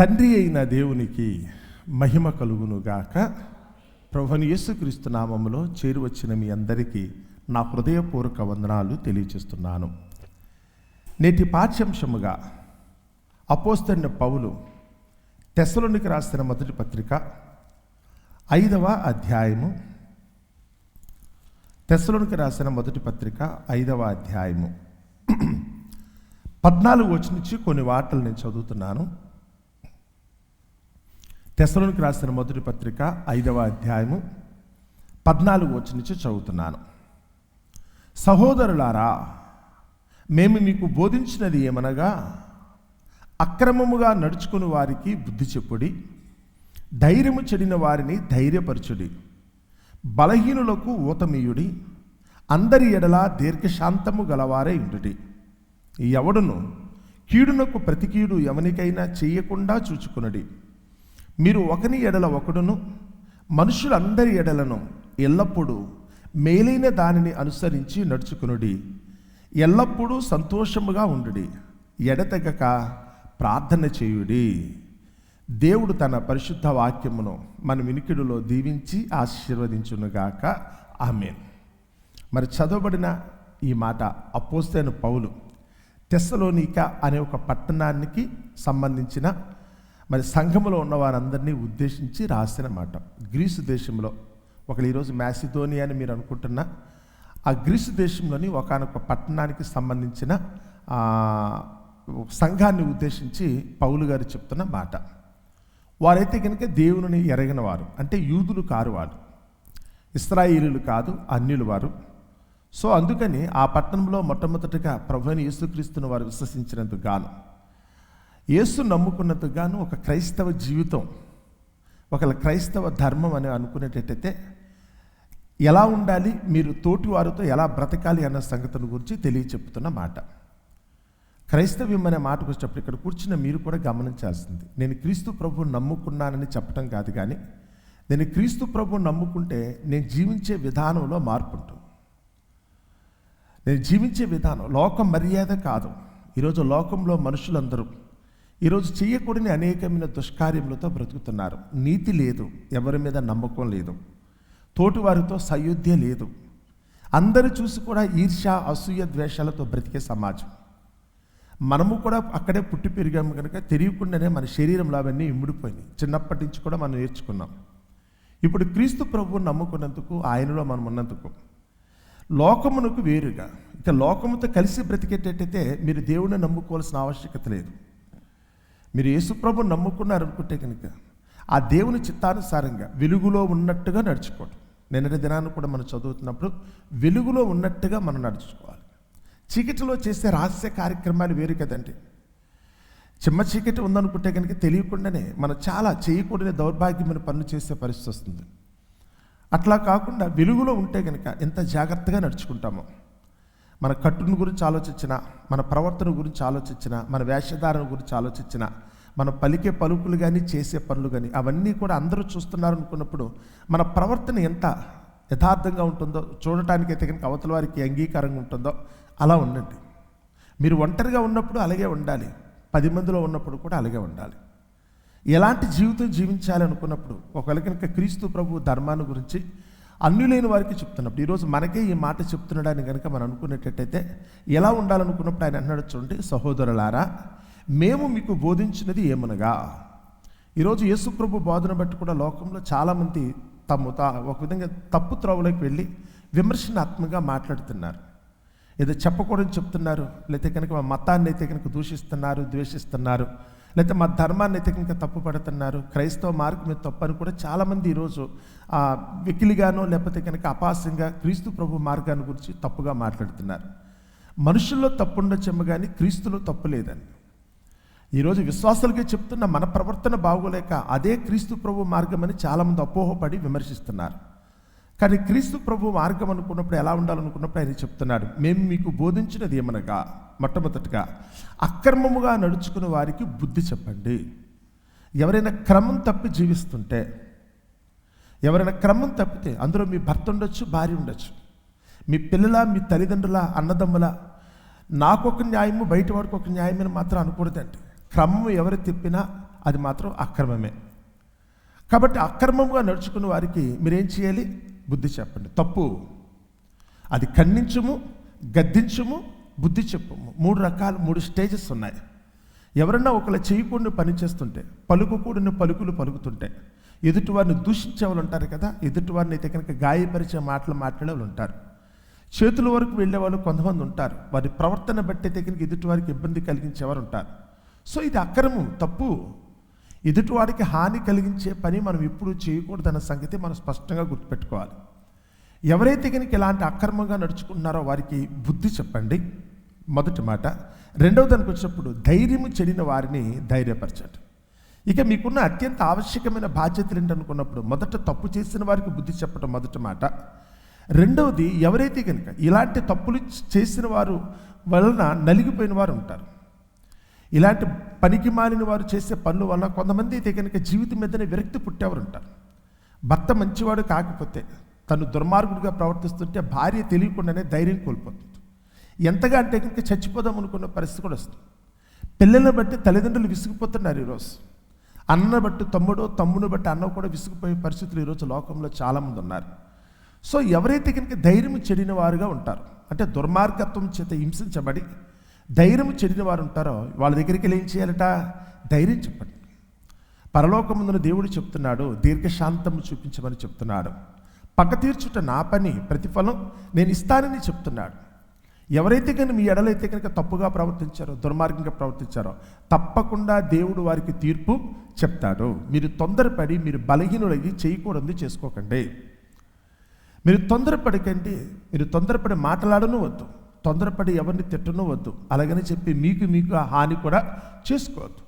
తండ్రి అయిన దేవునికి మహిమ కలుగునుగాక. ప్రభుని యేసుక్రీస్తు నామంలో చేరువచ్చిన మీ అందరికీ నా హృదయపూర్వక వందనాలు తెలియచేస్తున్నాను నేటి పాఠ్యాంశముగా అపోస్తన్న పౌలు తెసలోనికి రాసిన మొదటి పత్రిక ఐదవ అధ్యాయము. తెసలోనికి రాసిన మొదటి పత్రిక ఐదవ అధ్యాయము. పద్నాలుగు వచ్చి నుంచి కొన్ని వార్తలు నేను చదువుతున్నాను. తెసలోనికి రాసిన మొదటి పత్రిక ఐదవ అధ్యాయము పద్నాలుగు వచ్చి నుంచి చదువుతున్నాను. సహోదరులారా మేము మీకు బోధించినది ఏమనగా అక్రమముగా నడుచుకుని వారికి బుద్ధి చెప్పుడి ధైర్యము చెడిన వారిని ధైర్యపరచుడి బలహీనులకు ఊతమీయుడి అందరి ఎడల దీర్ఘశాంతము గలవారే ఇంటుడి ఎవడును కీడునకు ప్రతికీడు ఎవనికైనా చేయకుండా చూచుకునడి. మీరు ఒకని ఎడల ఒకడును మనుషులందరి ఎడలను ఎల్లప్పుడూ మేలైన దానిని అనుసరించి నడుచుకునుడి. ఎల్లప్పుడూ సంతోషముగా ఉండుడి. ఎడతెగక ప్రార్థన చేయుడి. దేవుడు తన పరిశుద్ధ వాక్యమును మన వినికిడిలో దీవించి ఆశీర్వదించునుగాక. ఆమె మరి చదవబడిన ఈ మాట అపోస్తైన పౌలు తెస్సలోనిక అనే ఒక పట్టణానికి సంబంధించిన మరి సంఘములో ఉన్న వారందరినీ ఉద్దేశించి రాసిన మాట. గ్రీసు దేశంలో ఒకళ్ళు ఈరోజు మ్యాసిధోని అని మీరు అనుకుంటున్న ఆ గ్రీసు దేశంలోని ఒకనొక పట్టణానికి సంబంధించిన సంఘాన్ని ఉద్దేశించి పౌలు గారు చెప్తున్న మాట. వారైతే కనుక దేవుని ఎరగిన వారు అంటే యూదులు కారు వారు ఇస్రాయిలీలు కాదు అన్యులు వారు. సో అందుకని ఆ పట్టణంలో మొట్టమొదటిగా ప్రభుని యేసుక్రీస్తుని వారు విశ్వసించినందుకు గాను యేసు నమ్ముకున్నందుకు గాను ఒక క్రైస్తవ జీవితం. ఒక క్రైస్తవ ధర్మం అని అనుకునేటట్టయితే ఎలా ఉండాలి మీరు తోటి వారితో ఎలా బ్రతకాలి అన్న సంగతిని గురించి తెలియచెప్తున్న మాట. క్రైస్తవ్యం అనే మాటకు వచ్చేటప్పుడు ఇక్కడ కూర్చున్న మీరు కూడా గమనించాల్సింది. నేను క్రీస్తు ప్రభు నమ్ముకున్నానని చెప్పడం కాదు కానీ నేను క్రీస్తు ప్రభు నమ్ముకుంటే నేను జీవించే విధానంలో మార్పు ఉంటుంది నేను జీవించే విధానం లోక మర్యాద కాదు. ఈరోజు లోకంలో మనుషులందరూ ఈరోజు చేయకూడని అనేకమైన దుష్కార్యములతో బ్రతుకుతున్నారు. నీతి లేదు ఎవరి మీద నమ్మకం లేదు తోటివారితో సయోధ్య లేదు. అందరూ చూసి కూడా ఈర్ష్య అసూయ ద్వేషాలతో బ్రతికే సమాజం. మనము కూడా అక్కడే పుట్టి పెరిగాము కనుక తెలియకుండానే మన శరీరంలో అవన్నీ ఇమ్ముడిపోయినాయి చిన్నప్పటి నుంచి కూడా మనం నేర్చుకున్నాం. ఇప్పుడు క్రీస్తు ప్రభువు నమ్ముకున్నందుకు ఆయనలో మనం ఉన్నందుకు లోకమునకు వేరుగా. ఇక లోకముతో కలిసి బ్రతికేటట్టయితే మీరు దేవుడిని నమ్ముకోవాల్సిన ఆవశ్యకత లేదు. మీరు యేసుప్రభు నమ్ముకున్నారనుకుంటే కనుక ఆ దేవుని చిత్తానుసారంగా వెలుగులో ఉన్నట్టుగా నడుచుకోవడం. నిన్నటి దినాన్ని కూడా మనం చదువుతున్నప్పుడు వెలుగులో ఉన్నట్టుగా మనం నడుచుకోవాలి. చీకటిలో చేసే రహస్య కార్యక్రమాలు వేరు కదండి. చిమ్మ చీకటి ఉందనుకుంటే కనుక తెలియకుండానే మనం చాలా చేయకూడని దౌర్భాగ్యమైన పనులు చేసే పరిస్థితి వస్తుంది. అట్లా కాకుండా వెలుగులో ఉంటే కనుక ఎంత జాగ్రత్తగా నడుచుకుంటామో. మన కట్టును గురించి ఆలోచించిన మన ప్రవర్తన గురించి ఆలోచించిన మన వేషధారణ గురించి ఆలోచించిన మన పలికే పలుకులు కానీ చేసే పనులు కానీ అవన్నీ కూడా అందరూ చూస్తున్నారు అనుకున్నప్పుడు మన ప్రవర్తన ఎంత యథార్థంగా ఉంటుందో చూడటానికి అయితే కనుక అవతల వారికి అంగీకారంగా ఉంటుందో అలా ఉండండి. మీరు ఒంటరిగా ఉన్నప్పుడు అలాగే ఉండాలి. పది మందిలో ఉన్నప్పుడు కూడా అలాగే ఉండాలి. ఎలాంటి జీవితం జీవించాలి అనుకున్నప్పుడు ఒకవేళ కనుక క్రీస్తు ప్రభు ధర్మాన్ని గురించి అన్యులైన వారికి చెప్తున్నప్పుడు ఈరోజు మనకే ఈ మాట చెప్తున్నాడని కనుక మనం అనుకునేటట్టయితే ఎలా ఉండాలనుకున్నప్పుడు ఆయన అన్నాడు చూడండి సహోదరులారా మేము మీకు బోధించినది ఏమనగా? ఈరోజు యేసుప్రభు బోధన బట్టి కూడా లోకంలో చాలామంది తమ తా ఒక విధంగా తప్పు త్రోవలోకి వెళ్ళి విమర్శనాత్మకంగా మాట్లాడుతున్నారు. ఏదో చెప్పకూడదని చెప్తున్నారు లేకపోతే కనుక మా మతాన్ని అయితే కనుక దూషిస్తున్నారు ద్వేషిస్తున్నారు లేకపోతే మా ధర్మాన్ని అయితే కనుక తప్పు పడుతున్నారు క్రైస్తవ మార్గం మీద తప్పు అని కూడా చాలామంది ఈరోజు వెకిలిగానో లేకపోతే కనుక అపాస్యంగా క్రీస్తు ప్రభు మార్గాన్ని గురించి తప్పుగా మాట్లాడుతున్నారు. మనుషుల్లో తప్పుండొచ్చేమో కానీ క్రీస్తులో తప్పు లేదని ఈరోజు విశ్వాసాలకే చెప్తున్న మన ప్రవర్తన బాగోలేక అదే క్రీస్తు ప్రభు మార్గం అని చాలామంది అపోహపడి విమర్శిస్తున్నారు. కానీ క్రీస్తు ప్రభు మార్గం అనుకున్నప్పుడు ఎలా ఉండాలనుకున్నప్పుడు ఆయన చెప్తున్నాడు మేము మీకు బోధించినది ఏమనగా మొట్టమొదటిగా అక్రమముగా నడుచుకున్న వారికి బుద్ధి చెప్పండి. ఎవరైనా క్రమం తప్పి జీవిస్తుంటే ఎవరైనా క్రమం తప్పితే అందులో మీ భర్త ఉండొచ్చు భార్య ఉండొచ్చు. మీ పిల్లల మీ తల్లిదండ్రుల అన్నదమ్ముల నాకు ఒక న్యాయము బయట వాడికి ఒక న్యాయమని మాత్రం అనకూడదండి. క్రమం ఎవరు తిప్పినా అది మాత్రం అక్రమమే. కాబట్టి అక్రమంగా నడుచుకున్న వారికి మీరేం చేయాలి? బుద్ధి చెప్పండి. తప్పు. అది ఖండించము గద్దించము బుద్ధి చెప్పము. మూడు రకాలు మూడు స్టేజెస్ ఉన్నాయి. ఎవరన్నా ఒకళ్ళ చేయకూడని పని చేస్తుంటే పలుకుకూడని పలుకులు పలుకుతుంటే ఎదుటి వారిని దూషించే వాళ్ళు ఉంటారు కదా ఎదుటి వారిని అయితే కనుక గాయపరిచే మాటలు మాట్లాడే వాళ్ళు ఉంటారు చేతుల వరకు వెళ్ళే వాళ్ళు కొంతమంది ఉంటారు. వారి ప్రవర్తన బట్టి అయితే కనుక ఎదుటి వారికి ఇబ్బంది కలిగించేవారు ఉంటారు సో ఇది అక్రమం తప్పు. ఎదుటివాడికి హాని కలిగించే పని మనం ఎప్పుడూ చేయకూడదన్న సంగతి మనం స్పష్టంగా గుర్తుపెట్టుకోవాలి. ఎవరైతే కనుక ఇలాంటి అక్రమంగా నడుచుకుంటున్నారో వారికి బుద్ధి చెప్పండి. మొదటి మాట. రెండవ దానికి వచ్చినప్పుడు ధైర్యము చెడిన వారిని ధైర్యపరచండి. ఇక మీకున్న అత్యంత ఆవశ్యకమైన బాధ్యతలు ఏంటనుకున్నప్పుడు మొదట తప్పు చేసిన వారికి బుద్ధి చెప్పడం మొదటి మాట. రెండవది ఎవరైతే కనుక ఇలాంటి తప్పులు చేసిన వారు వలన నలిగిపోయిన వారు ఉంటారు. ఇలాంటి పనికి మాలిన వారు చేసే పనుల వల్ల కొంతమంది అయితే కనుక జీవితం మీదనే విరక్తి పుట్టేవారు ఉంటారు భర్త మంచివాడు కాకపోతే తను దుర్మార్గుడిగా ప్రవర్తిస్తుంటే భార్య తెలియకుండానే ధైర్యం కోల్పోతుంది. ఎంతగా అంటే కనుక చచ్చిపోదాం అనుకున్న పరిస్థితి కూడా వస్తుంది. పిల్లల్ని బట్టి తల్లిదండ్రులు విసిగిపోతున్నారు ఈరోజు. అన్న బట్టి తమ్ముడు తమ్ముని బట్టి అన్న కూడా విసిగిపోయే పరిస్థితులు ఈరోజు లోకంలో చాలామంది ఉన్నారు. సో ఎవరైతే కనుక ధైర్యం చెడిన వారుగా ఉంటారు అంటే దుర్మార్గత్వం చేత హింసించబడి ధైర్యం చెడిన వారు ఉంటారో వాళ్ళ దగ్గరికి వెళ్ళి ఏం చేయాలట? ధైర్యం చెప్పండి. పరలోకముందున దేవుడు చెప్తున్నాడు దీర్ఘశాంతము చూపించమని చెప్తున్నాడు. పక్క తీర్చుట నా పని ప్రతిఫలం నేను ఇస్తానని చెప్తున్నాడు. ఎవరైతే కానీ మీ ఎడలైతే కనుక తప్పుగా ప్రవర్తించారో దుర్మార్గంగా ప్రవర్తించారో తప్పకుండా దేవుడు వారికి తీర్పు చెప్తాడు. మీరు తొందరపడి మీరు బలహీనులయ్యి చేయకూడదు చేసుకోకండి. మీరు తొందరపడకండి మీరు తొందరపడి మాట్లాడను వద్దు. తొందరపడి ఎవరిని తిట్టను వద్దు అలాగని చెప్పి మీకు మీకు ఆ హాని కూడా చేసుకోవద్దు.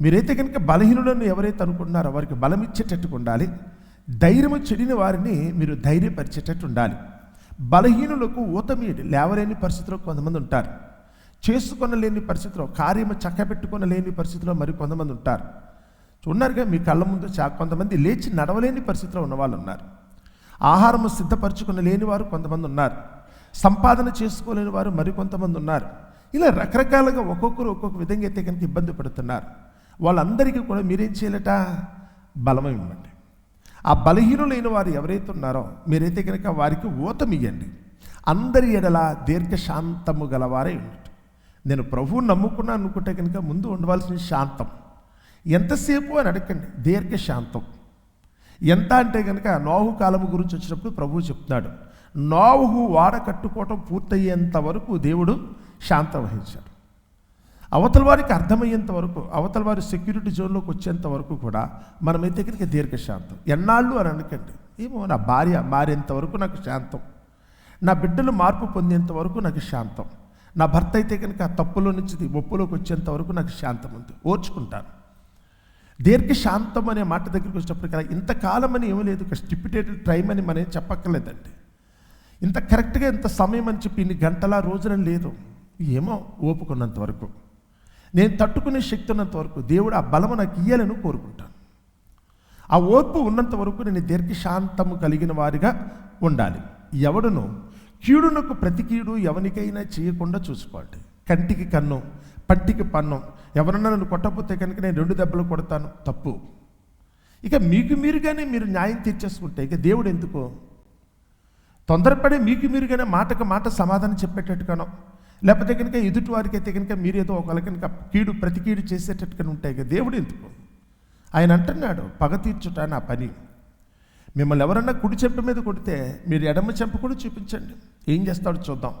మీరైతే కనుక బలహీనులను ఎవరైతే అనుకుంటున్నారో వారికి బలం ఇచ్చేటట్టు ఉండాలి. ధైర్యము చెడిన వారిని మీరు ధైర్యపరిచేటట్టు ఉండాలి. బలహీనులకు ఊతమీయడి లేవలేని పరిస్థితిలో కొంతమంది ఉంటారు. చేసుకొనలేని పరిస్థితిలో కార్యము చక్కబెట్టుకొనలేని పరిస్థితిలో మరి కొంతమంది ఉంటారు. ఉన్నారుగా మీ కళ్ళ ముందు చా కొంతమంది లేచి నడవలేని పరిస్థితిలో ఉన్న వాళ్ళు ఉన్నారు. ఆహారము సిద్ధపరచుకుని లేని వారు కొంతమంది ఉన్నారు. సంపాదన చేసుకోలేని వారు మరికొంతమంది ఉన్నారు. ఇలా రకరకాలుగా ఒక్కొక్కరు ఒక్కొక్క విధంగా అయితే కనుక ఇబ్బంది పడుతున్నారు. వాళ్ళందరికీ కూడా మీరేం చేయాలట? బలమై ఇవ్వండి ఆ బలహీనులైన వారు ఎవరైతే ఉన్నారో మీరైతే కనుక వారికి ఊతమియ్యండి అందరి ఎడల దీర్ఘశాంతము గలవారే ఉన్నట్టు నేను ప్రభువు నమ్ముకున్నాను అనుకుంటే కనుక ముందు ఉండవలసిన శాంతం. ఎంతసేపు అని అడగండి దీర్ఘశాంతం. ఎంత అంటే కనుక నోహు కాలము గురించి వచ్చినప్పుడు ప్రభువు చెప్తున్నాడు. నోహు వాడ కట్టుకోవటం పూర్తయ్యేంత వరకు దేవుడు శాంతం వహించాడు. అవతల వారికి అర్థమయ్యేంత వరకు అవతల వారి సెక్యూరిటీ జోన్లోకి వచ్చేంత వరకు కూడా మనమైతే కనుక దీర్ఘశాంతం. ఎన్నాళ్ళు అని అనకండి. ఏమో నా భార్య మారేంత వరకు నాకు శాంతం. నా బిడ్డలు మార్పు పొందేంత వరకు నాకు శాంతం. నా భర్త అయితే కనుక తప్పులో నుంచి ఒప్పులోకి వచ్చేంత వరకు నాకు శాంతం ఉంది. ఓర్చుకుంటాను. దీర్ఘశాంతం అనే మాట దగ్గరికి వచ్చినప్పుడు కదా ఇంతకాలం అని ఏమీ లేదు. స్టిప్యుటేటెడ్ టైం అని మనం చెప్పక్కర్లేదండి. ఇంత కరెక్ట్గా ఇంత సమయం అని చెప్పి ఇన్ని గంటల రోజున లేదు. ఏమో ఓపుకున్నంత వరకు. నేను తట్టుకునే శక్తి ఉన్నంత వరకు దేవుడు ఆ బలము నాకు ఇయ్యాలని కోరుకుంటాను. ఆ ఓర్పు ఉన్నంత వరకు నేను దీర్ఘశాంతము కలిగిన వారిగా ఉండాలి. ఎవడును కీడునకు ప్రతి కీడు ఎవరికైనా చేయకుండా చూసుకోండి కంటికి కన్ను పట్టికి పన్ను. ఎవరన్నా నన్ను కొట్టకపోతే కనుక నేను రెండు దెబ్బలు కొడతాను. తప్పు. ఇక మీకు మీరుగానే మీరు న్యాయం తీర్చేసుకుంటే ఇక దేవుడు ఎందుకో తొందరపడి మీకు మీరుగానే మాటకు మాట సమాధానం చెప్పేటట్టుగానో లేకపోతే కనుక ఎదుటి వారికి అయితే కనుక మీరు ఏదో ఒకళ్ళ కనుక కీడు ప్రతి కీడు చేసేటట్టుగా ఉంటాయి కదా దేవుడు ఎందుకు? ఆయన అంటున్నాడు పగ తీర్చుట నా పని. మిమ్మల్ని ఎవరన్నా కుడి చెంప మీద కొడితే మీరు ఎడమ చెంప కూడా చూపించండి. ఏం చేస్తాడో చూద్దాం.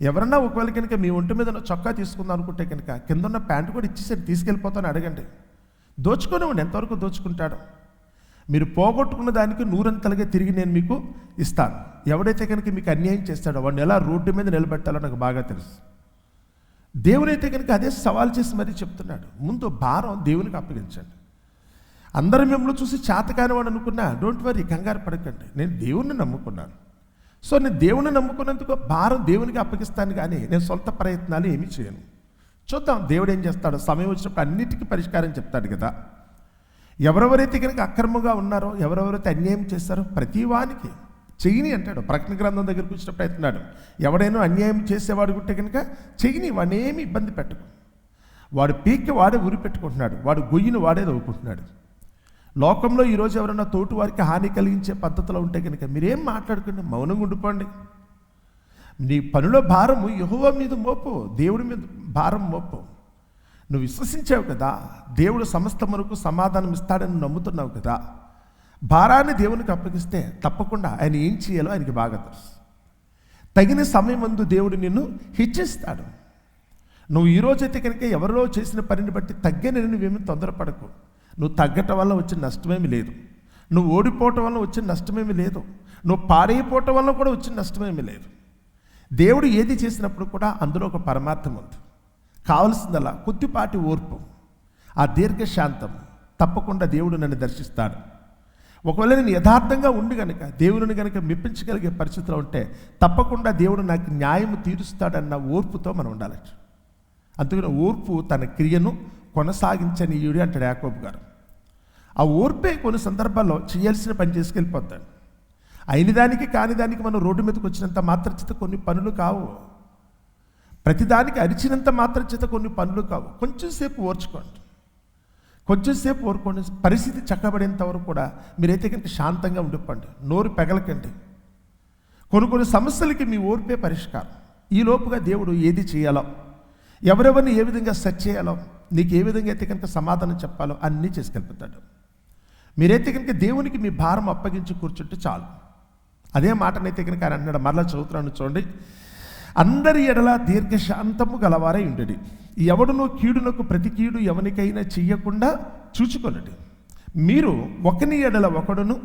ఎవరన్నా ఒకవేళ కనుక మీ ఒంటి మీద చొక్కా తీసుకుందాం అనుకుంటే కనుక కింద ఉన్న ప్యాంటు కూడా ఇచ్చేసరి తీసుకెళ్ళిపోతాను అడగండి. దోచుకునేవాడు ఎంతవరకు దోచుకుంటాడు? మీరు పోగొట్టుకున్న దానికి నూరంతలుగా తిరిగి నేను మీకు ఇస్తాను. ఎవడైతే కనుక మీకు అన్యాయం చేస్తాడో వాడిని ఎలా రోడ్డు మీద నిలబెట్టాలో నాకు బాగా తెలుసు. దేవునైతే కనుక అదే సవాల్ చేసి మరీ చెప్తున్నాడు. ముందు భారం దేవునికి అప్పగించండి. అందరూ మిమ్మల్ని చూసి చేతకాని వాడు అనుకున్నా డోంట్ వరీ కంగారు పడకండి. నేను దేవుణ్ణి నమ్ముకున్నాను. సో నేను దేవుని నమ్ముకున్నందుకు భారం దేవునికి అప్పగిస్తాను కానీ నేను సొంత ప్రయత్నాలు ఏమీ చేయను. చూద్దాం దేవుడు ఏం చేస్తాడు? సమయం వచ్చినప్పుడు అన్నిటికీ పరిష్కారం చెప్తాడు కదా. ఎవరెవరైతే కనుక అక్రమంగా ఉన్నారో ఎవరెవరైతే అన్యాయం చేస్తారో ప్రతి వానికి చెయ్యని అంటాడు. ప్రకటన గ్రంథం దగ్గరికి వచ్చినప్పుడు అవుతున్నాడు ఎవడైనా అన్యాయం చేసేవాడు ఉంటే కనుక చెయ్యిని వానేమి ఇబ్బంది పెట్టకు. వాడు పీక్కి వాడే ఉరి పెట్టుకుంటున్నాడు. వాడు గొయ్యిని వాడే నవ్వుకుంటున్నాడు లోకంలో ఈరోజు ఎవరైనా తోటి వారికి హాని కలిగించే పద్ధతిలో ఉంటే కనుక మీరేం మాట్లాడుకోండి? మౌనంగా ఉండిపోండి. నీ పనిలో భారము యహోవ మీద మోపు దేవుడి మీద భారం మోపు. నువ్వు విశ్వసించావు కదా. దేవుడు సమస్త వరకు సమాధానం ఇస్తాడని నమ్ముతున్నావు కదా. భారాన్ని దేవునికి అప్పగిస్తే తప్పకుండా ఆయన ఏం చేయాలో ఆయనకి బాగా తెలుసు. తగిన సమయం ముందు దేవుడు నిన్ను హెచ్చిస్తాడు. నువ్వు ఈ రోజైతే కనుక ఎవరిలో చేసిన పనిని బట్టి తగ్గని నువ్వేమీ తొందరపడకు. నువ్వు తగ్గటం వల్ల వచ్చిన నష్టమేమి లేదు. నువ్వు ఓడిపోవటం వల్ల వచ్చిన నష్టమేమి లేదు. నువ్వు పాడైపోవటం వల్ల కూడా వచ్చిన నష్టమేమి లేదు. దేవుడు ఏది చేసినప్పుడు కూడా అందులో ఒక పరమార్థం ఉంది. కావలసిందల్లా కొద్దిపాటి ఓర్పు ఆ దీర్ఘశాంతం తప్పకుండా దేవుడు నన్ను దర్శిస్తాడు. ఒకవేళ నేను యథార్థంగా ఉండి కనుక దేవుడిని కనుక మెప్పించగలిగే పరిస్థితిలో ఉంటే తప్పకుండా దేవుడు నాకు న్యాయం తీరుస్తాడన్న ఓర్పుతో మనం ఉండాలి అందుకని ఓర్పు తన క్రియను కొనసాగించనీయుడి అంటాడు యాకోబు గారు. ఆ ఓర్పే కొన్ని సందర్భాల్లో చేయాల్సిన పని చేసుకెళ్ళిపోతాడు. అయిన దానికి కాని దానికి మనం రోడ్డు మీదకి వచ్చినంత మాత్రచిత కొన్ని పనులు కావు. ప్రతిదానికి అరిచినంత మాత్రం చేత కొన్ని పనులు కావు. కొంచెంసేపు ఓర్చుకోండి. కొంచెంసేపు ఓర్కోండి పరిస్థితి చక్కబడేంత వరకు కూడా మీరైతే కనుక శాంతంగా ఉండిపోండి. నోరు పెగలకండి. కొన్ని కొన్ని సమస్యలకి మీ ఓర్పే పరిష్కారం. ఈ లోపుగా దేవుడు ఏది చేయాలో ఎవరెవరిని ఏ విధంగా సెట్ చేయాలో నీకు ఏ విధంగా అయితే కనుక సమాధానం చెప్పాలో అన్నీ చేసుకెళ్ళిపోతాడు మీరైతే కనుక దేవునికి మీ భారం అప్పగించి కూర్చుంటే చాలు. అదే మాటనైతే కనుక ఆయన అన్నాడు మరలా చదువుతున్నాను చూడండి. అందరి ఎడల దీర్ఘశాంతము గలవారై ఉండేది ఎవడునో కీడునకు ప్రతి కీడు ఎవనికైనా చెయ్యకుండా చూచుకొనడు. మీరు ఒకని ఎడల ఒకడును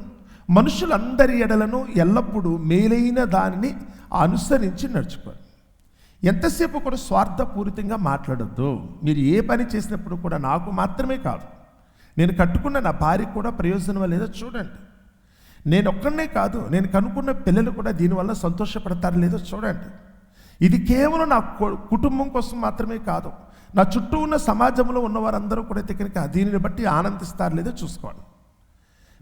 మనుషులందరి ఎడలను ఎల్లప్పుడూ మేలైన దానిని అనుసరించి నడుచుకోండి ఎంతసేపు కూడా స్వార్థపూరితంగా మాట్లాడద్దు. మీరు ఏ పని చేసినప్పుడు కూడా నాకు మాత్రమే కాదు. నేను కట్టుకున్న నా భార్యకు కూడా ప్రయోజనం లేదో చూడండి. నేను ఒక్కడనే కాదు నేను కనుక్కున్న పిల్లలు కూడా దీనివల్ల సంతోషపడతారు లేదో చూడండి. ఇది కేవలం నా కుటుంబం కోసం మాత్రమే కాదు. నా చుట్టూ ఉన్న సమాజంలో ఉన్నవారందరూ కూడా అయితే కనుక దీనిని బట్టి ఆనందిస్తారు లేదో చూసుకోండి.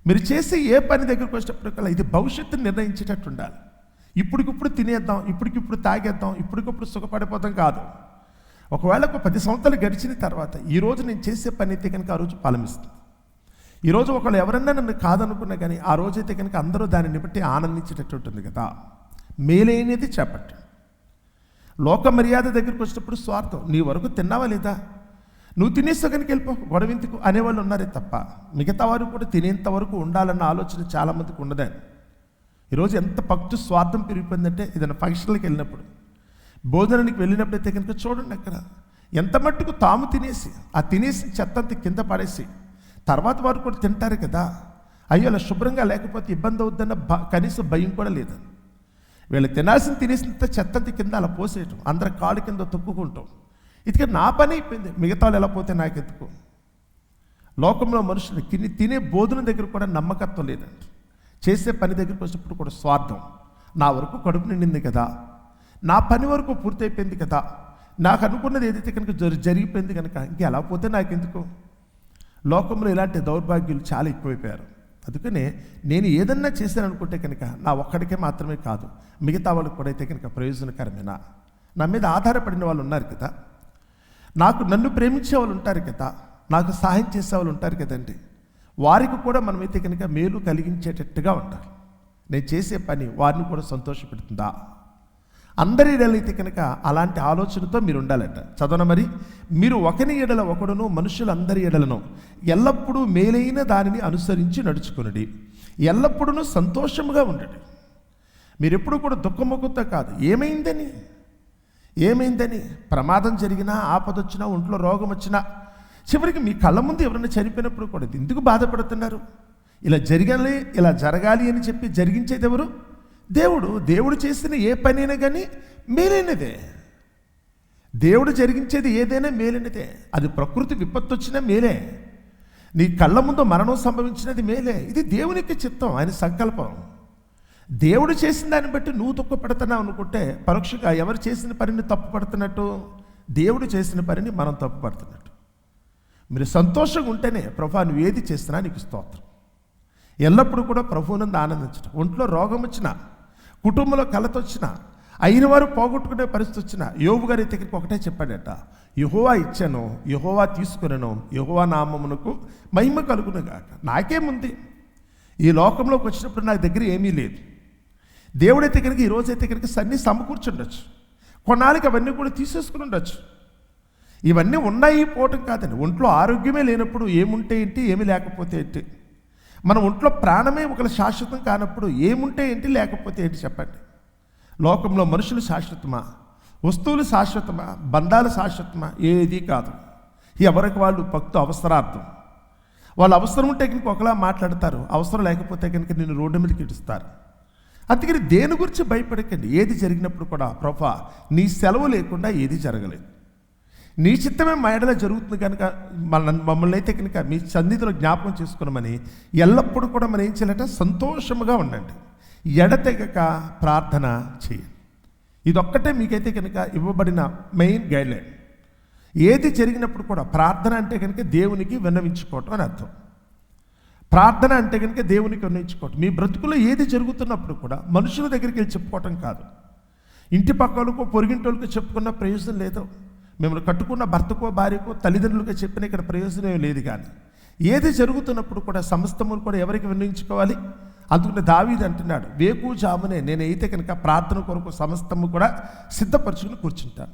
మీరు చేసే ఏ పని దగ్గరకు వచ్చేటప్పటికల్లా ఇది భవిష్యత్తుని నిర్ణయించేటట్టు ఉండాలి. ఇప్పటికిప్పుడు తినేద్దాం ఇప్పటికిప్పుడు తాగేద్దాం ఇప్పటికిప్పుడు సుఖపడిపోతాం కాదు. ఒకవేళ ఒక పది సంవత్సరాలు గడిచిన తర్వాత ఈ రోజు నేను చేసే పని అయితే కనుక ఆ రోజు ఫలమిస్తుంది. ఈరోజు ఒకళ్ళు ఎవరన్నా నన్ను కాదనుకున్నా కానీ ఆ రోజైతే కనుక అందరూ దానిని బట్టి ఆనందించేటట్టు ఉంటుంది కదా. మేలైనది చేపట్టండి. లోక మర్యాద దగ్గరికి వచ్చినప్పుడు స్వార్థం. నీ వరకు తిన్నావా లేదా? నువ్వు తినే కనుక వెళ్ళిపో. గొడవింతకు అనేవాళ్ళు ఉన్నారే తప్ప. మిగతా వారు కూడా తినేంత వరకు ఉండాలన్న ఆలోచన చాలామందికి ఉండదని ఈరోజు ఎంత పక్తు స్వార్థం పెరిగిపోయిందంటే ఏదైనా ఫంక్షన్లకు వెళ్ళినప్పుడు భోజనానికి వెళ్ళినప్పుడైతే కనుక చూడండి అక్కడ. ఎంత మట్టుకు తాము తినేసి ఆ తినేసి చెత్తంత కింద పడేసి తర్వాత వారు కూడా తింటారు కదా. అయ్యో అలా శుభ్రంగా లేకపోతే ఇబ్బంది అవుద్దన్న భ కనీసం భయం కూడా లేదు. వీళ్ళు తినాల్సిన తినేసినంత చెత్తంత కింద అలా పోసేయటం. అందరి కాళ్ళు కింద తొక్కుకుంటాం. ఇది నా పని అయిపోయింది. మిగతా వాళ్ళు ఎలా పోతే నాకు ఎత్తుకో లోకంలో మనుషులు తిని తినే బోధన దగ్గర కూడా నమ్మకత్వం లేదండి. చేసే పని దగ్గరికి వచ్చినప్పుడు కూడా స్వార్థం. నా వరకు కడుపు నిండింది కదా. నా పని వరకు పూర్తయిపోయింది కదా. నాకు అనుకున్నది ఏదైతే కనుక జరి జరిగిపోయింది కనుక ఇంకా ఎలా పోతే నాకెందుకు? లోకంలో ఇలాంటి దౌర్భాగ్యులు చాలా ఎక్కువైపోయారు. అందుకనే నేను ఏదన్నా చేశాను అనుకుంటే కనుక నా ఒక్కడికే మాత్రమే కాదు మిగతా వాళ్ళకి కూడా అయితే కనుక ప్రయోజనకరమేనా? నా మీద ఆధారపడిన వాళ్ళు ఉన్నారు కదా. నాకు నన్ను ప్రేమించే వాళ్ళు ఉంటారు కదా. నాకు సహాయం చేసే వాళ్ళు ఉంటారు కదండి. వారికి కూడా మనమైతే కనుక మేలు కలిగించేటట్టుగా ఉండాలి. నేను చేసే పని వారిని కూడా సంతోషపెడుతుందా? అందరి ఎడలైతే కనుక అలాంటి ఆలోచనతో మీరు ఉండాలట. చదవన మరి? మీరు ఒకని ఎడల ఒకడును మనుషులందరి ఎడలను ఎల్లప్పుడూ మేలైన దానిని అనుసరించి నడుచుకునడి. ఎల్లప్పుడూ సంతోషముగా ఉండండి. మీరు ఎప్పుడు కూడా దుఃఖముఖంతో కాదు. ఏమైందని? ఏమైందని? ప్రమాదం జరిగినా ఆపదొచ్చినా ఒంట్లో రోగం వచ్చినా చివరికి మీ కళ్ళ ముందు ఎవరైనా చనిపోయినప్పుడు కూడా ఎందుకు బాధపడుతున్నారు? ఇలా జరగాలి ఇలా జరగాలి అని చెప్పి జరిగించేది ఎవరు దేవుడు దేవుడు చేసిన ఏ పనైనా కానీ మేలైనదే. దేవుడు జరిగించేది ఏదైనా మేలైనదే. అది ప్రకృతి విపత్తు వచ్చినా మేలే. నీ కళ్ళ ముందు మరణం సంభవించినది మేలే. ఇది దేవునికి చిత్తం ఆయన సంకల్పం. దేవుడు చేసిన దాన్ని బట్టి నువ్వు దుఃఖపడుతున్నావు అనుకుంటే పరోక్షంగా ఎవరు చేసిన పనిని తప్పు పడుతున్నట్టు దేవుడు చేసిన పనిని మనం తప్పు పడుతున్నట్టు మీరు సంతోషంగా ఉంటేనే ప్రభా నువ్వు ఏది చేస్తున్నా నీకు స్తోత్రం. ఎల్లప్పుడూ కూడా ప్రభువునందు ఆనందించడం ఒంట్లో రోగం వచ్చినా కుటుంబంలో కలత వచ్చినా అయిన వారు పోగొట్టుకునే పరిస్థితి వచ్చినా యోబు గారి దగ్గరికి ఒకటే చెప్పాడట యహోవా ఇచ్చాను యహోవా తీసుకున్నాను యహోవా నామమునకు మహిమ కలుగును గాక నాకేముంది? ఈ లోకంలోకి వచ్చినప్పుడు నా దగ్గర ఏమీ లేదు. దేవుడైతే దగ్గరికి ఈ రోజు కనుక సన్ని సమకూర్చుండొచ్చు కొన్నాళ్ళకి అవన్నీ కూడా తీసేసుకుని ఉండొచ్చు. ఇవన్నీ ఉన్నాయి పోవటం కాదండి. ఒంట్లో ఆరోగ్యమే లేనప్పుడు ఏముంటే ఏంటి ఏమి లేకపోతే ఏంటి? మన ఒంట్లో ప్రాణమే ఒకరు శాశ్వతం కానప్పుడు ఏముంటే ఏంటి లేకపోతే ఏంటి చెప్పండి? లోకంలో మనుషులు శాశ్వతమా? వస్తువులు శాశ్వతమా? బంధాలు శాశ్వతమా? ఏది కాదు. ఎవరికి వాళ్ళు భక్తు అవసరార్థం. వాళ్ళు అవసరం ఉంటే కనుక ఒకలా మాట్లాడతారు. అవసరం లేకపోతే కనుక నేను రోడ్డు మీదకి ఇడుస్తారు అందుకని దేని గురించి భయపడకండి? ఏది జరిగినప్పుడు కూడా ప్రభా నీ సెలవు లేకుండా ఏది జరగలేదు. నీ చిత్తమే మా ఎడల జరుగుతుంది కనుక మన మమ్మల్ని అయితే కనుక మీ సన్నిధిలో జ్ఞాపకం చేసుకున్నామని ఎల్లప్పుడూ కూడా మనం ఏం చేయాలంటే? సంతోషముగా ఉండండి. ఎడతెగక ప్రార్థన చేయండి. ఇదొక్కటే మీకైతే కనుక ఇవ్వబడిన మెయిన్ గైడ్లైన్. ఏది జరిగినప్పుడు కూడా ప్రార్థన అంటే కనుక దేవునికి విన్నవించుకోవటం అని అర్థం. ప్రార్థన అంటే కనుక దేవునికి విన్నవించుకోవటం. మీ బ్రతుకులో ఏది జరుగుతున్నప్పుడు కూడా మనుషుల దగ్గరికి వెళ్ళి చెప్పుకోవటం కాదు. ఇంటి పక్కలకు పొరిగింటోళ్ళకు చెప్పుకున్న ప్రయోజనం లేదు. మిమ్మల్ని కట్టుకున్న భర్తకో భార్యకో తల్లిదండ్రులకో చెప్పిన ఇక్కడ ప్రయోజనం లేదు కానీ ఏది జరుగుతున్నప్పుడు కూడా సమస్తమును కూడా ఎవరికి విన్నవించుకోవాలి అందుకని దావీది అంటున్నాడు వేకు జామునే నేనైతే కనుక ప్రార్థన కొరకు సమస్తము కూడా సిద్ధపరచుకుని కూర్చుంటాను.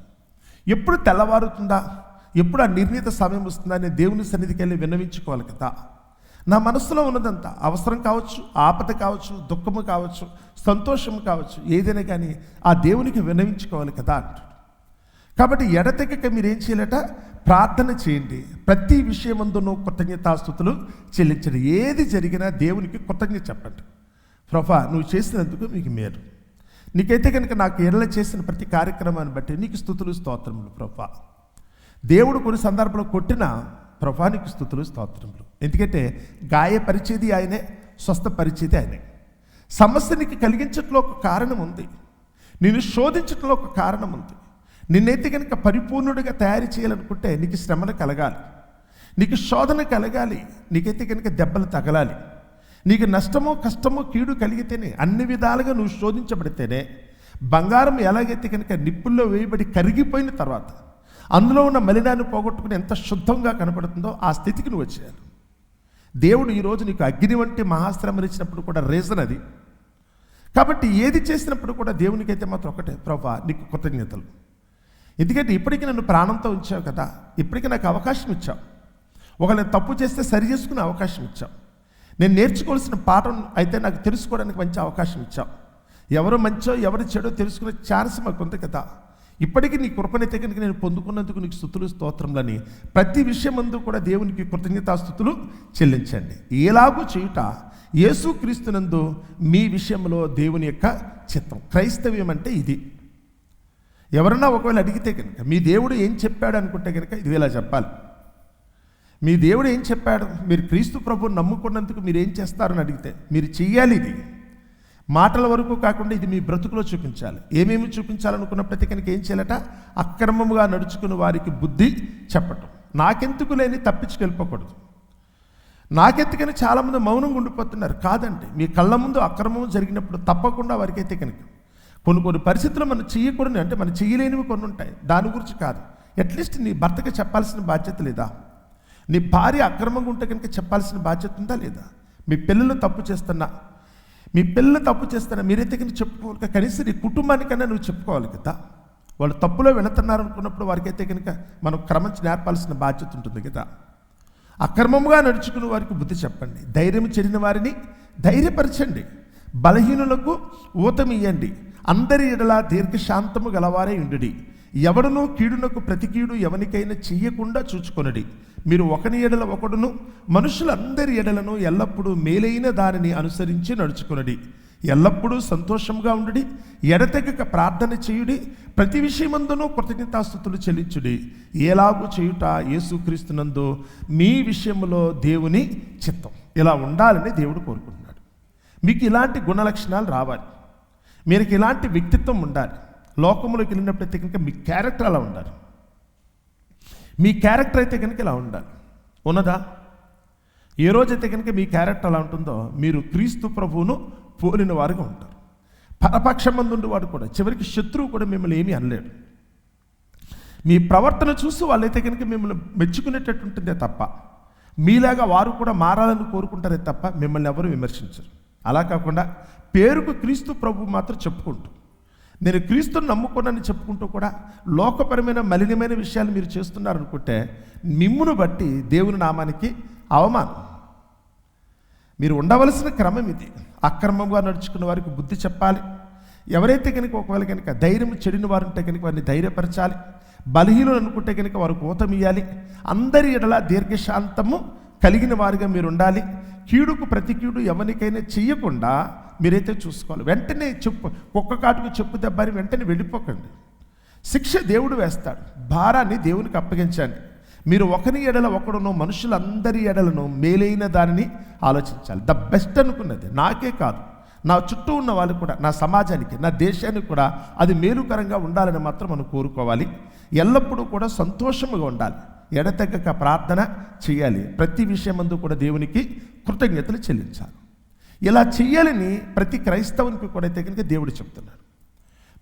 ఎప్పుడు తెల్లవారుతుందా? ఎప్పుడు ఆ నిర్ణీత సమయం వస్తుందా? నేను దేవుని సన్నిధికి వెళ్ళి విన్నవించుకోవాలి కదా. నా మనసులో ఉన్నదంతా అవసరం కావచ్చు ఆపద కావచ్చు దుఃఖము కావచ్చు సంతోషము కావచ్చు ఏదైనా కానీ ఆ దేవునికి విన్నవించుకోవాలి కదా అంటు కాబట్టి ఎడతెగక మీరు ఏం చేయాలట? ప్రార్థన చేయండి. ప్రతి విషయమందునూ కృతజ్ఞతాస్థుతులు చెల్లించండి. ఏది జరిగినా దేవునికి కృతజ్ఞత చెప్పండి. ప్రభా నువ్వు చేసినందుకు మీకు మేలు. నీకైతే కనుక నాకు ఎడల చేసిన ప్రతి కార్యక్రమాన్ని బట్టి నీకు స్థుతులు స్తోత్రములు ప్రభా. దేవుడు కొన్ని సందర్భంలో కొట్టిన ప్రభానికి స్థుతులు స్తోత్రములు. ఎందుకంటే గాయపరిచేది ఆయనే స్వస్థపరిచేది ఆయనే. సమస్య నీకు కలిగించట్లో ఒక కారణం ఉంది. నేను శోధించట్లో ఒక కారణం ఉంది. నిన్నైతే కనుక పరిపూర్ణుడిగా తయారు చేయాలనుకుంటే నీకు శ్రమను కలగాలి. నీకు శోధన కలగాలి. నీకైతే కనుక దెబ్బలు తగలాలి. నీకు నష్టమో కష్టమో కీడు కలిగితేనే అన్ని విధాలుగా నువ్వు శోధించబడితేనే బంగారం ఎలాగైతే కనుక నిప్పుల్లో వేయబడి కరిగిపోయిన తర్వాత అందులో ఉన్న మలినాన్ని పోగొట్టుకుని ఎంత శుద్ధంగా కనపడుతుందో ఆ స్థితికి నువ్వు వచ్చేయాలి. దేవుడు ఈరోజు నీకు అగ్ని వంటి మహాశ్రమలు ఇచ్చినప్పుడు కూడా రీజన్ అది. కాబట్టి ఏది చేసినప్పుడు కూడా దేవునికైతే మాత్రం ఒకటే ప్రభా నీకు కృతజ్ఞతలు. ఎందుకంటే ఇప్పటికీ నన్ను ప్రాణంతో ఉంచావు కదా ఇప్పటికీ నాకు అవకాశం ఇచ్చావు. ఒకవేళ తప్పు చేస్తే సరి చేసుకునే అవకాశం ఇచ్చావు. నేను నేర్చుకోవాల్సిన పాఠం అయితే నాకు తెలుసుకోవడానికి మంచి అవకాశం ఇచ్చావు. ఎవరు మంచో ఎవరు చెడో తెలుసుకునే ఛాన్స్ మాకు ఉంది కదా. ఇప్పటికీ నీ కృపనైతే కనుక నేను పొందుకున్నందుకు నీకు స్థుతులు స్తోత్రములని ప్రతి విషయమందు కూడా దేవునికి కృతజ్ఞతాస్థుతులు చెల్లించండి. ఎలాగూ చేయుట యేసుక్రీస్తునందు మీ విషయంలో దేవుని యొక్క చిత్తం. క్రైస్తవ్యం అంటే ఇది. ఎవరన్నా ఒకవేళ అడిగితే కనుక మీ దేవుడు ఏం చెప్పాడు అనుకుంటే కనుక ఇది ఇలా చెప్పాలి. మీ దేవుడు ఏం చెప్పాడు? మీరు క్రీస్తు ప్రభుని నమ్ముకున్నందుకు మీరు ఏం చేస్తారని అడిగితే మీరు చెయ్యాలి ఇది. మాటల వరకు కాకుండా ఇది మీ బ్రతుకులో చూపించాలి. ఏమేమి చూపించాలనుకున్నప్పటికీ కనుక ఏం చేయాలట? అక్రమముగా నడుచుకుని వారికి బుద్ధి చెప్పటం. నాకెందుకు లేని తప్పించుకెళ్ళిపోకూడదు నాకెందుకని చాలామంది మౌనంగా ఉండిపోతున్నారు. కాదండి మీ కళ్ళ ముందు అక్రమం జరిగినప్పుడు తప్పకుండా వారికైతే కనుక కొన్ని కొన్ని పరిస్థితులు మనం చేయకూడని అంటే మనం చేయలేనివి కొన్ని ఉంటాయి. దాని గురించి కాదు. అట్లీస్ట్ నీ భర్తకి చెప్పాల్సిన బాధ్యత లేదా? నీ భార్య అక్రమంగా ఉంటే కనుక చెప్పాల్సిన బాధ్యత ఉందా లేదా? మీ పిల్లలు తప్పు చేస్తున్నా మీ పిల్లలు తప్పు చేస్తున్నా మీరైతే కనుక చెప్పుకోవాలి కనీసం నీ కుటుంబానికైనా నువ్వు చెప్పుకోవాలి కదా. వాళ్ళు తప్పులో వెళుతున్నారు అనుకున్నప్పుడు వారికైతే కనుక మనం క్రమం నేర్పాల్సిన బాధ్యత ఉంటుంది కదా. అక్రమముగా నడుచుకున్న వారికి బుద్ధి చెప్పండి. ధైర్యం చెడిన వారిని ధైర్యపరచండి. బలహీనులకు ఊతమియ్యండి. అందరి ఎడల దీర్ఘశాంతము గలవారే ఉండుడి. ఎవడనూ కీడునకు ప్రతి కీడు ఎవనికైనా చెయ్యకుండా చూచుకొనడి. మీరు ఒకని ఎడల ఒకడును మనుషులందరి ఎడలను ఎల్లప్పుడూ మేలైన దానిని అనుసరించి నడుచుకొనడి. ఎల్లప్పుడూ సంతోషంగా ఉండుడి ఎడతెగక ప్రార్థన చేయుడి ప్రతి విషయమందునూ కృతజ్ఞతాస్థుతులు చెల్లించుడి. ఏలాగు చేయుట యేసుక్రీస్తునందు మీ విషయంలో దేవుని చిత్తం. ఇలా ఉండాలని దేవుడు కోరుకుంటున్నాడు. మీకు ఇలాంటి గుణలక్షణాలు రావాలి. మీకు ఇలాంటి వ్యక్తిత్వం ఉండాలి. లోకంలోకి వెళ్ళినప్పుడైతే కనుక మీ క్యారెక్టర్ అలా ఉండాలి. మీ క్యారెక్టర్ అయితే కనుక ఇలా ఉండాలి. ఉన్నదా? ఏ రోజైతే కనుక మీ క్యారెక్టర్ అలా ఉంటుందో మీరు క్రీస్తు ప్రభువును పోలిన వారుగా ఉంటారు. పరపక్షం మంది ఉండేవాడు కూడా చివరికి శత్రువు కూడా మిమ్మల్ని ఏమీ అనలేడు. మీ ప్రవర్తన చూసి వాళ్ళైతే కనుక మిమ్మల్ని మెచ్చుకునేటట్టు ఉంటుందే తప్ప మీలాగా వారు కూడా మారాలని కోరుకుంటారే తప్ప మిమ్మల్ని ఎవరు విమర్శించరు. అలా కాకుండా పేరుకు క్రీస్తు ప్రభు మాత్రం చెప్పుకుంటూ నేను క్రీస్తుని నమ్ముకున్నానని చెప్పుకుంటూ కూడా లోకపరమైన మలినమైన విషయాలు మీరు చేస్తున్నారనుకుంటే మిమ్మును బట్టి దేవుని నామానికి అవమానం. మీరు ఉండవలసిన క్రమం ఇది. అక్రమంగా నడుచుకున్న వారికి బుద్ధి చెప్పాలి. ఎవరైతే కనుక ఒకవేళ కనుక ధైర్యం చెడిన వారు ఉంటే కనుక వారిని ధైర్యపరచాలి. బలహీనులు అనుకుంటే కనుక వారికి ఊతమియాలి అందరి ఎడల దీర్ఘశాంతము కలిగిన వారిగా మీరు ఉండాలి. కీడుకు ప్రతి కీడు ఎవరికైనా చెయ్యకుండా మీరైతే చూసుకోవాలి. వెంటనే చెప్పు కుక్క కాటుకు చెప్పు దెబ్బని వెంటనే వెళ్ళిపోకండి. శిక్ష దేవుడు వేస్తాడు. భారాన్ని దేవునికి అప్పగించండి. మీరు ఒకరి ఎడల ఒకడును మనుషులందరి ఎడలను మేలైన దానిని ఆలోచించాలి. ద బెస్ట్ అనుకున్నది నాకే కాదు. నా చుట్టూ ఉన్న వాళ్ళు కూడా నా సమాజానికి నా దేశానికి కూడా అది మేలుకరంగా ఉండాలని మాత్రం మనం కోరుకోవాలి. ఎల్లప్పుడూ కూడా సంతోషముగా ఉండాలి. ఎడతెగక ప్రార్థన చేయాలి. ప్రతి విషయమందు కూడా దేవునికి కృతజ్ఞతలు చెల్లించాలి. ఇలా చేయాలని ప్రతి క్రైస్తవునికి కూడా అయితే కనుక దేవుడు చెప్తున్నాడు.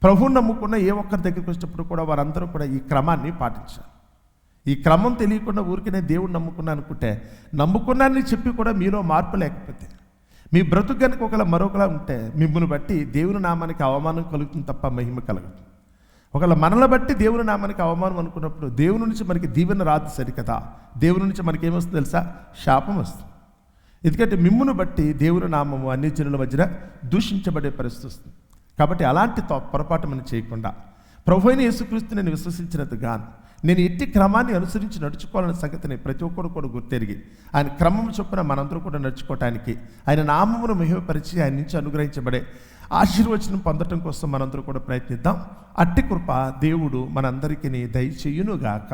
ప్రభువు నమ్ముకున్న ఏ ఒక్కరి దగ్గరికి వచ్చినప్పుడు కూడా వారందరూ కూడా ఈ క్రమాన్ని పాటించాలి. ఈ క్రమం తెలియకుండా ఊరికనే దేవుడు నమ్ముకున్నా అనుకుంటే నమ్ముకున్నానని చెప్పి కూడా మీలో మార్పు లేకపోతే మీ బ్రతుకు కనుక ఒకలా మరొకలా ఉంటే మిమ్మల్ని బట్టి దేవుని నామానికి అవమానం కలుగుతుంది తప్ప మహిమ కలగదు. ఒకవేళ మనల్ని బట్టి దేవుని నామానికి అవమానం అనుకున్నప్పుడు దేవుని నుంచి మనకి దీవెన రాదు సరికదా? దేవుని నుంచి మనకి ఏమొస్తుంది తెలుసా? శాపం వస్తుంది. ఎందుకంటే మిమ్మును బట్టి దేవుని నామము అన్ని జనుల మధ్యన దూషించబడే పరిస్థితి వస్తుంది. కాబట్టి అలాంటి పొరపాటు మనం చేయకుండా ప్రభు అయిన యేసుక్రీస్తు నేను విశ్వసించినది గాను నేను ఎట్టి క్రమాన్ని అనుసరించి నడుచుకోవాలనే సంగతిని ప్రతి ఒక్కరు కూడా గుర్తెరిగి ఆయన క్రమం చొప్పున మనందరూ కూడా నడుచుకోవటానికి ఆయన నామమును మహిమపరిచి ఆయన నుంచి అనుగ్రహించబడే ఆశీర్వచనం పొందటం కోసం మనందరూ కూడా ప్రయత్నిద్దాం. అట్టి కృప దేవుడు మనందరికీ దయచేయునుగాక.